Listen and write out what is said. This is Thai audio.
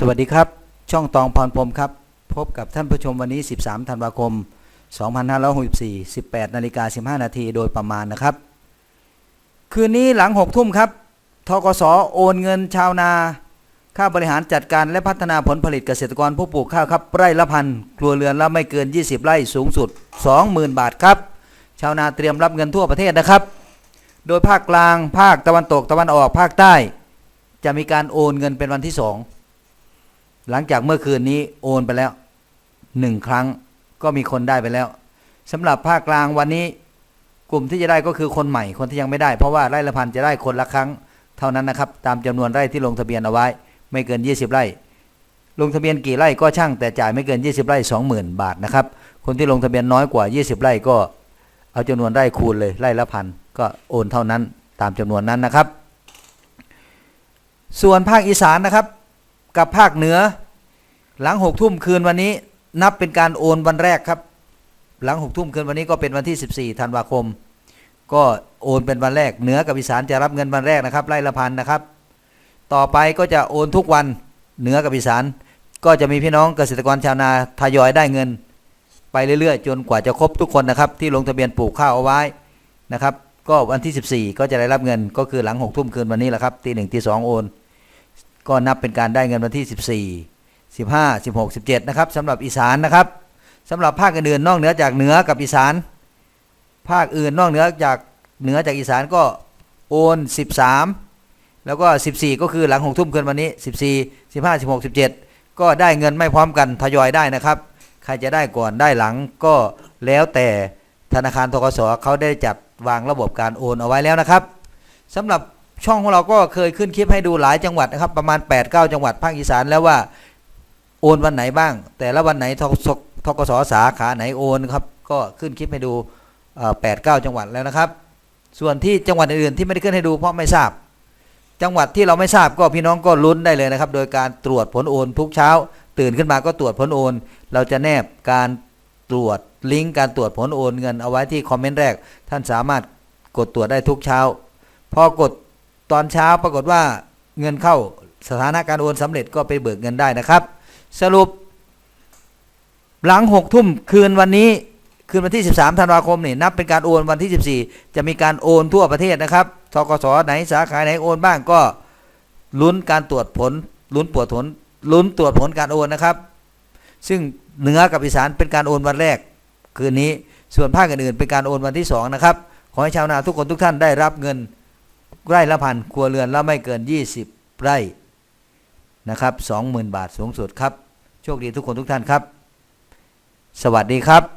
สวัสดีครับ ช่องตองพรพรมครับ พบกับท่านผู้ชมวันนี้ 13 ธันวาคม 2564 18นาฬิกา15 นาทีโดยประมาณนะครับ คืนนี้หลัง 6 ทุ่มครับทกสโอนเงินชาวนา ค่าบริหารจัดการและพัฒนาผลผลิตเกษตรกรผู้ปลูกข้าวครับไร่ละพันครัวเรือนละไม่เกิน 20 ไร่สูงสุด 20,000 บาทครับ ชาวนาเตรียมรับเงินทั่วประเทศนะครับ โดยภาคกลางภาคตะวันตกตะวันออกภาคใต้ จะมีการโอนเงินเป็นวันที่สอง หลังจากเมื่อคืนนี้โอนไปแล้วหนึ่งครั้งก็มีคนได้ไปแล้วสำหรับภาคกลางวันนี้กลุ่มที่จะได้ก็คือคนใหม่คนที่ยังไม่ได้ เพราะว่าไร่ละพันจะได้คนละครั้ง เท่านั้นนะครับ ตามจำนวนไร่ที่ลงทะเบียนเอาไว้ ไม่เกิน 20 ไร่ ลงทะเบียนกี่ไร่ก็ช่างแต่จ่ายไม่เกิน 20 ไร่ 20,000 บาทนะครับ คนที่ลงทะเบียนน้อยกว่า 20 ไร่ก็ เอาจำนวนไร่คูณเลยไร่ละพันก็โอนเท่านั้นตามจำนวนนั้นนะครับ ส่วนภาคอีสานนะครับ กับภาคเหนือ หลังหกทุ่มคืนวันนี้ นับเป็นการโอนวันแรกครับ หลังหกทุ่มคืนวันนี้ก็เป็นวันที่ 14ธันวาคม ก็โอนเป็นวันแรกเหนือกับอีสานจะรับเงินวันแรกนะครับไร่ละพันนะครับ ต่อไปก็จะโอนทุกวันเหนือกับอีสานก็จะมีพี่น้องเกษตรกรชาวนาทยอยได้เงิน ไปเรื่อยๆ จนกว่าจะครบทุกคนนะครับ ที่ลงทะเบียนปลูกข้าวเอาไว้นะครับ ก็วันที่ 14 ก็จะได้รับเงินก็คือหลังหกทุ่มคืนวันนี้แหละครับตีหนึ่งตีสองโอน ก็นับเป็นการได้เงินวันที่ 14 15 16 17นะครับสำหรับอีสานนะครับสำหรับภาคอื่นๆนอกเหนือจากเหนือกับอีสาน ภาคอื่นนอกเหนือจากเหนือจากอีสานก็โอน 13 แล้วก็ 14 ก็คือหลังหกทุ่มคืนวันนี้ 14 15 16 17 ก็ได้เงินไม่พร้อมกันทยอยได้นะครับ ใครจะได้ก่อนได้หลังก็แล้วแต่ธนาคารทกสเขาได้จัดวางระบบการโอนเอาไว้แล้วนะครับสำหรับ ช่องของเราก็เคยขึ้นคลิปให้ดูหลายจังหวัดนะครับ ประมาณ 8-9 จังหวัดภาคอีสานแล้วว่าโอนวันไหนบ้าง แต่ละวันไหนทกสทกสสาขาไหนโอนครับก็ขึ้นคลิปให้ดูแปดเก้าจังหวัดแล้วนะครับ ส่วนที่จังหวัดอื่นๆที่ไม่ได้ขึ้นให้ดูเพราะไม่ทราบ จังหวัดที่เราไม่ทราบก็พี่น้องก็ลุ้นได้เลยนะครับ โดยการตรวจผลโอนทุกเช้า ตื่นขึ้นมาก็ตรวจผลโอน เราจะแนบการตรวจลิงก์การตรวจผลโอนเงินเอาไว้ที่คอมเมนต์แรก ท่านสามารถกดตรวจได้ทุกเช้าพอกด ตอนเช้าปรากฏว่าเงินเข้าสถานะการโอนสำเร็จก็ไปเบิกเงินได้นะครับ สรุป หลังหกทุ่มคืนวันนี้คืนวันที่ 13 ธันวาคมนี่นับเป็นการโอนวันที่ 14 จะมีการโอนทั่วประเทศนะครับทกสไหนสาขาไหนโอนบ้างก็ลุ้นการตรวจผลลุ้นตรวจผลลุ้นตรวจผลการโอนนะครับ ซึ่งเหนือกับอีสานเป็นการโอนวันแรก คืนนี้ส่วนภาคอื่นๆเป็นการโอนวันที่สองนะครับ ขอให้ชาวนาทุกคนทุกท่านได้รับเงิน ไร่ละพันครัวเรือนละไม่เกิน 20 ไร่นะครับ20,000 บาทสูงสุดครับ โชคดีทุกคนทุกท่านครับ สวัสดีครับ